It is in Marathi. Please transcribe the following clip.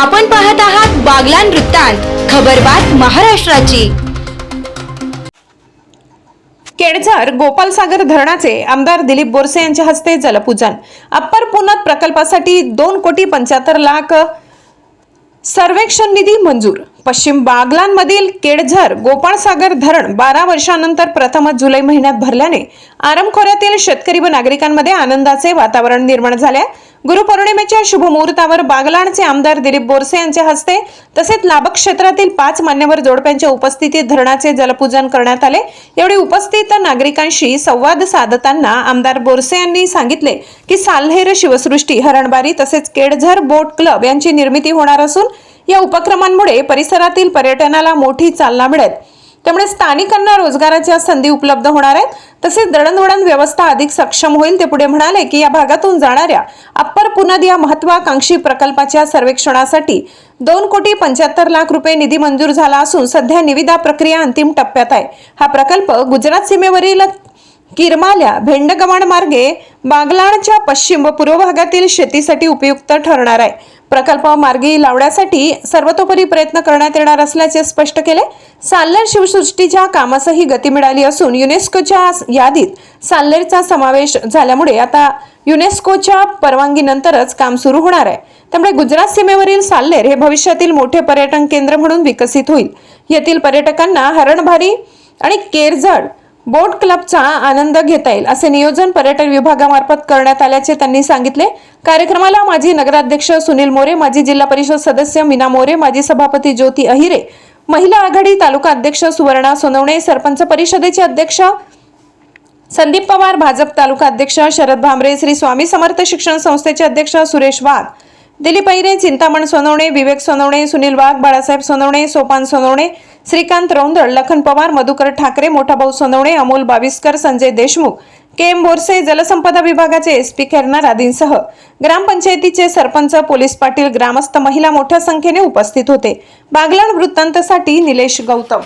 आपण पाहत आहात बागलान वृत्तांत खबरबात महाराष्ट्राची. केडझर गोपालसागर धरणाचे आमदार दिलीप बोरसे यांच्या हस्ते जलपूजन. अप्पर पुनत प्रकल्पासाठी दोन कोटी पंच्याहत्तर लाख सर्वेक्षण निधी मंजूर. पश्चिम बागलांमधील केडझर गोपाळसागर धरण बारा वर्षानंतर प्रथमच जुलै महिन्यात भरल्याने आरम खोऱ्यातील शेतकरी व नागरिकांमध्ये आनंदाचे वातावरण निर्माण झाले. गुरुपौर्णिमेच्या शुभ मुहूर्तावर बागलाणचे आमदार दिलीप बोरसे यांच्या हस्ते तसेच लाभक क्षेत्रातील पाच मान्यवर जोडप्यांच्या उपस्थितीत धरणाचे जलपूजन करण्यात आले. यावेळी उपस्थित नागरिकांशी संवाद साधताना आमदार बोरसे यांनी सांगितले की साल्हेर शिवसृष्टी हरणबारी तसेच केडझर बोट क्लब यांची निर्मिती होणार असून या उपक्रमांमुळे परिसरातील पर्यटनाला मोठी चालना मिळेल. त्यामुळे स्थानिकांना रोजगाराच्या संधी उपलब्ध होणार आहेत. तसेच दळणवळण व्यवस्था अधिक सक्षम होईल. ते पुढे म्हणाले की या भागातून जाणाऱ्या अप्पर पुनद या महत्वाकांक्षी प्रकल्पाच्या सर्वेक्षणासाठी दोन कोटी पंच्याहत्तर लाख रुपये निधी मंजूर झाला असून सध्या निविदा प्रक्रिया अंतिम टप्प्यात आहे. हा प्रकल्प गुजरात सीमेवरील किरमाल्या भेंडगव्हाण मार्गे बागलाणच्या पश्चिम व पूर्व भागातील शेतीसाठी उपयुक्त ठरणार आहे. प्रकल्प मार्गी लावण्यासाठी सर्वतोपरी प्रयत्न करण्यात येणार असल्याचे स्पष्ट केले. साल्लेर शिवसृष्टीच्या कामासही गती मिळाली असून युनेस्कोच्या यादीत साल्लेरचा समावेश झाल्यामुळे आता युनेस्कोच्या परवानगीनंतरच काम सुरू होणार आहे. त्यामुळे गुजरात सीमेवरील साल्लेर हे भविष्यातील मोठे पर्यटन केंद्र म्हणून विकसित होईल. येथील पर्यटकांना हरणभारी आणि केरझड बोट क्लबचा आनंद घेता येईल असे नियोजन पर्यटन विभागामार्फत करण्यात आल्याचे त्यांनी सांगितले. कार्यक्रमाला माजी नगराध्यक्ष सुनील मोरे माजी जिल्हा परिषद सदस्य मीना मोरे माजी सभापती ज्योती अहिरे महिला आघाडी तालुका अध्यक्ष सुवर्णा सोनवणे सरपंच परिषदेचे अध्यक्ष संदीप पवार भाजप तालुका अध्यक्ष शरद भामरे श्री स्वामी समर्थ शिक्षण संस्थेचे अध्यक्ष सुरेश वाघ दिलीप अहिरे चिंतामण सोनवणे विवेक सोनवणे सुनील वाघ बाळासाहेब सोनवणे सोपान सोनवणे श्रीकांत रौंदळ लखन पवार मधुकर ठाकरे मोठाभाऊ सोनवणे अमोल बाविस्कर संजय देशमुख के एम बोरसे जलसंपदा विभागाचे एस पी खेरनार आदींसह ग्रामपंचायतीचे सरपंच पोलीस पाटील ग्रामस्थ महिला मोठ्या संख्येने उपस्थित होते. बागलाण वृत्तांतसाठी निलेश गौतम.